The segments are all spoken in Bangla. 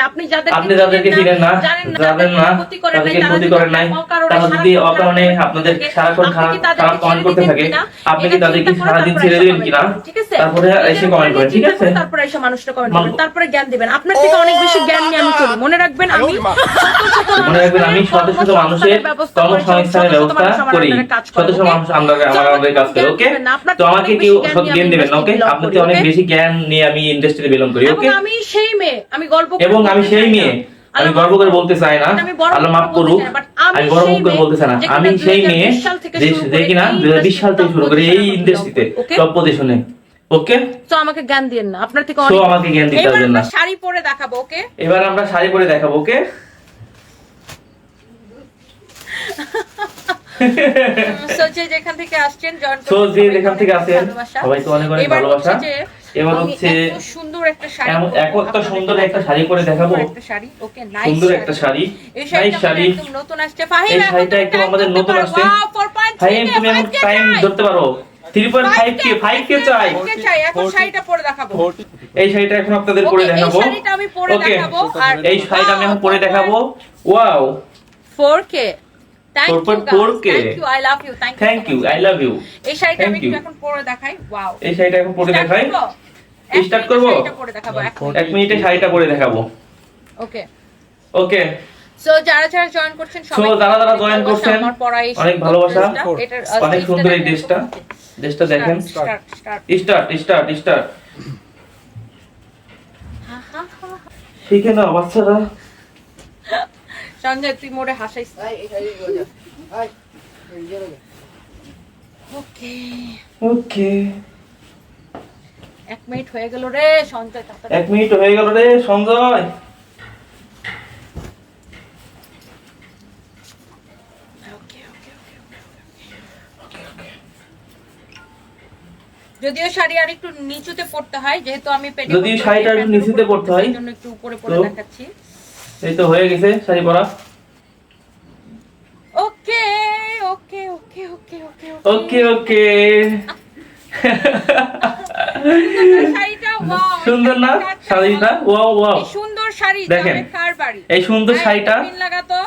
আপনি যাদের আপনি যাদেরকে চিনেন না জানেন না তাদেরকে ক্ষতি করেন নাই তারা যদি অকারণে আপনাদের সারাক্ষণ খারাপ খারাপ কমেন্ট করতে থাকে? আপনি কি তাদেরকে সারাদিন ছেড়ে দিবেন কিনা? তারপরে এসে কমেন্ট করেন ঠিক আছে? তারপরে এসে মানুষটা কমেন্ট করবেন তারপরে জ্ঞান দিবেন। আপনার থেকে অনেক বেশি জ্ঞান নিয়ে আমি চলি। মনে রাখবেন আমি মনে রাখবেন আমি শত শত মানুষের কর্মসংস্থানের ব্যবস্থা করি শত শত মানুষ আমরা আমার আমাদের কাজ করে ওকে? তো আমাকে কেউ সব জ্ঞান দেবেন ওকে আপনার থেকে অনেক বেশি জ্ঞান নিয়ে আমি ইন্ডাস্ট্রিতে বিলং করি ওকে? আমি সেই মেয়ে আমি গল্প এবং আমি সেই মেয়ে। আমি গর্ব করে বলতে চাই না। আল্লাহ মাফ করুক। আমি মুখ করে বলতে চাই না। আমি সেই মেয়ে 2020 সাল থেকে যে কিনা দুই হাজার বিশ সাল থেকে শুরু করে এই ইন্ডাস্ট্রিতে? টপ পজিশনে ওকে তো আমাকে জ্ঞান দিয়েন না। আপনার থেকে অনেক আমাকে জ্ঞান দিতে না। শাড়ি পরে দেখাবো ওকে এবার আমরা শাড়ি পরে দেখাবো ওকে সো যে যেখান থেকে আসছেন জয়েন যেখান থেকে আসেন, সবাইকে অনেক অনেক ভালোবাসা। এবার হচ্ছে সুন্দর একটা শাড়ি এখন তো সুন্দর একটা শাড়ি পরে দেখাবো। একটা শাড়ি। ওকে নাইস সুন্দর একটা শাড়ি। এই নাইস শাড়ি। একদম নতুন আসছে। ফাহিম এই শাড়িটা তুমি একদম আমাদের ধরতে নতুন পারো। আসছে। Wow, 4.3 ফাইম কে, তুমি এখন টাইম ধরতে পারো। Three point five K five K চাই 5K চাই। এখন শাড়িটা পরে দেখাবো। এই শাড়িটা এখন আপনাদের পরে Okay, এই দেখাবো। শাড়িটা আমি পরে দেখাবো। আর এই শাড়িটা আমি এখন পরে দেখাবো। Wow 4K thank you thank you I love you thank you I love you এই শাড়িটা আমি এখন পরে দেখাই। ওয়াও এই শাড়িটা এখন পরে দেখাই? Start করব? পরে দেখাবো এক মিনিটে শাড়িটা পরে দেখাবো। ওকে ওকে সো যারা যারা জয়েন করছেন যারা যারা অনেক ভালোবাসা। অনেক সুন্দর এই ড্রেসটা। ড্রেসটা দেখেন। Start start start start start শিখে নাও বাচ্চারা। সঞ্জয় তুই মোড়ে হাসাইস ওকে। ওকে। এক মিনিট হয়ে গেল রে সঞ্জয় এক মিনিট হয়ে গেল রে সঞ্জয়। ওকে ওকে যদিও শাড়ি আর একটু নিচুতে পড়তে হয় যেহেতু আমি পেটে যদিও শাড়িটা একটু নিচুতে পড়তে হয়, জন্য একটু উপরে পরে তো? দেখাচ্ছি। এই তো হয়ে গেছে শাড়ি পরা। ওকে ওকে ওকে ওকে ওকে ওকে। ওকে সুন্দর না? শাড়িটা? Wow wow. সুন্দর শাড়ি দেখেন। কার বাড়ি? এই সুন্দর শাড়িটা। পিন লাগাতো।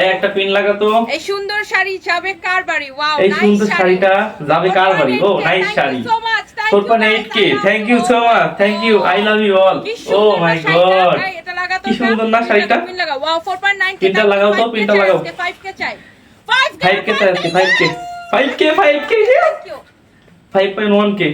এই একটা পিন লাগাতো। এই সুন্দর শাড়ি যাবে কার বাড়ি? ওয়াও এই সুন্দর শাড়িটা যাবে কার বাড়ি? Oh nice sari. Four point eight K. Thank you so much thank you I love you all oh my God কি কি সুন্দর না শাড়িটা? পিন লাগা ওয়াও 4.9 পিনটা লাগাও তো, পিনটা লাগাও। 5 কে চাই। 5 ফাইভ কে চাই five K five K five K five point one K